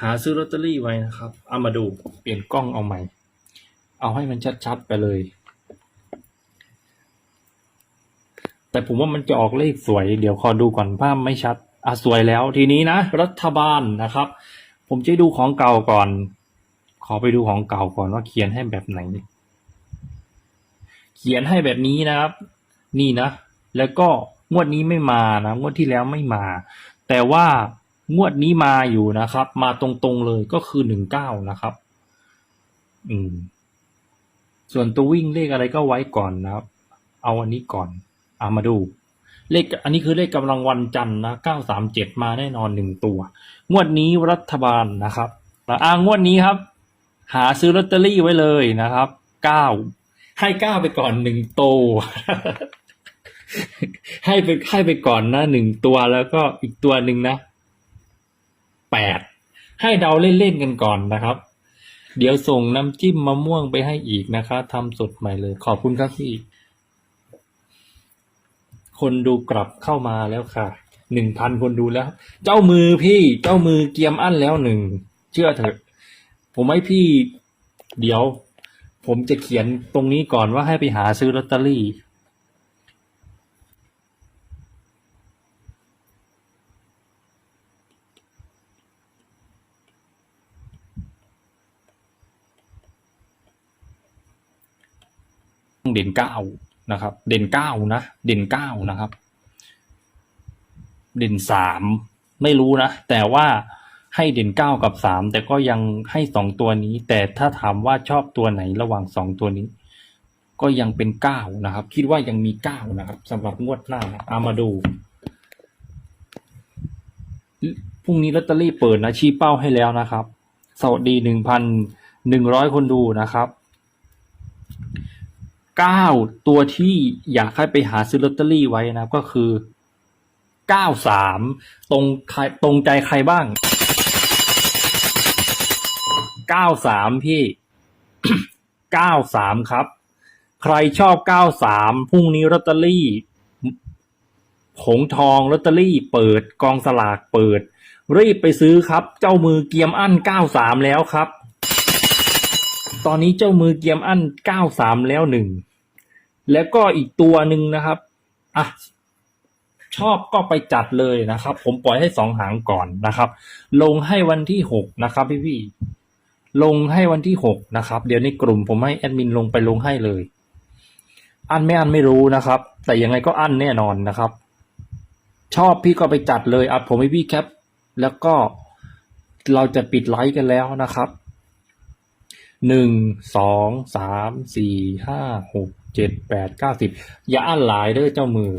หาซื้อลอตเตอรี่ไว้นะครับ เอามาดูเปลี่ยนกล้องเอาใหม่ เอาให้มันชัดๆไปเลย แต่ผมว่ามันจะออกเลขสวย เดี๋ยวขอดูก่อนภาพไม่ชัดอะสวยแล้วทีนี้นะ รัฐบาลนะครับ ผมจะดูของเก่าก่อน ขอไปดูของเก่าก่อนว่าเขียนให้แบบไหน เขียนให้แบบนี้นะครับ นี่นะ แล้วก็งวดนี้ไม่มานะงวดที่แล้วไม่มา แต่ว่า งวดนี้มาอยู่นะครับ มาตรงๆเลยก็คือหนึ่งเก้านะครับ อืม ส่วนตัววิ่งเลขอะไรก็ไว้ก่อนนะครับ เอาอันนี้ก่อนเอามาดู เลข อันนี้คือเลขกำลังวันจันทร์นะเก้าสามเจ็ดมาแน่นอนหนึ่งตัว งวดนี้รัฐบาลนะครับอ่างวดนี้ครับ หาซื้อลอตเตอรี่ไว้เลยนะครับเก้าให้เก้าไปก่อนหนึ่งโตวให้ไปให้ไปก่อนนะหนึ่งตัวแล้วก็อีกตัวหนึ่งนะ แปดให้เดาเล่นๆกันก่อนนะครับ เดี๋ยวส่งน้ำจิ้มมะม่วงไปให้อีกนะคะทำสดใหม่เลย ขอบคุณครับพี่ คนดูกลับเข้ามาแล้วค่ะหนึ่งพันคนดูแล้ว เจ้ามือพี่เจ้ามือเกียมอั้นแล้วหนึ่งเชื่อเถอะ ผมให้พี่ เดี๋ยว ผมจะเขียนตรงนี้ก่อนว่าให้ไปหาซื้อลอตเตอรี่ เด่นเก้านะครับ เด่นเก้านะ เด่นเก้านะครับ เด่นสามไม่รู้นะ แต่ว่าให้เด่นเก้ากับสามแต่ก็ยังให้สองตัวนี้ แต่ถ้าถามว่าชอบตัวไหนระหว่างสองตัวนี้ ก็ยังเป็นเก้านะครับ คิดว่ายังมีเก้านะครับสำหรับงวดหน้านะเอามาดูพรุ่งนี้ลอตเตอรี่เปิดนะชี้เป้าให้แล้วนะครับ สวัสดีหนึ่งพันหนึ่งร้อยคนดูนะครับ เก้าตัวที่อยากให้ไปหาซื้อลอตเตอรี่ไว้นะก็คือเก้าสามตรงใครตรงใจใครบ้างเก้าสามพี่เก้าสามครับ ใครชอบเก้าสามพรุ่งนี้ลอตเตอรี่หงทองลอตเตอรี่เปิดกองสลากเปิด รีบไปซื้อครับ เจ้ามือเกียมอั้นเก้าสามแล้วครับ ตอนนี้เจ้ามือเกียมอั้นเก้าสามแล้วหนึ่ง แล้วก็อีกตัวหนึ่งนะครับ อะ ชอบก็ไปจัดเลยนะครับ ผมปล่อยให้สองหางก่อนนะครับ ลงให้วันที่หกนะครับ พี่พี่ๆลงให้วันที่หกนะครับ เดี๋ยวในกลุ่มผมให้แอดมินลงไปลงให้เลย อันไม่อันไม่รู้นะครับ แต่ยังไงก็อันแน่นอนนะครับ ชอบพี่ก็ไปจัดเลยอะผมให้พี่แคปแล้วก็เราจะปิดไลฟ์กันแล้วนะครับ หนึ่งสองสามสี่ห้าหกเจ็ดแปดเก้าสิบอย่าอั้นหลายเด้อเจ้ามือ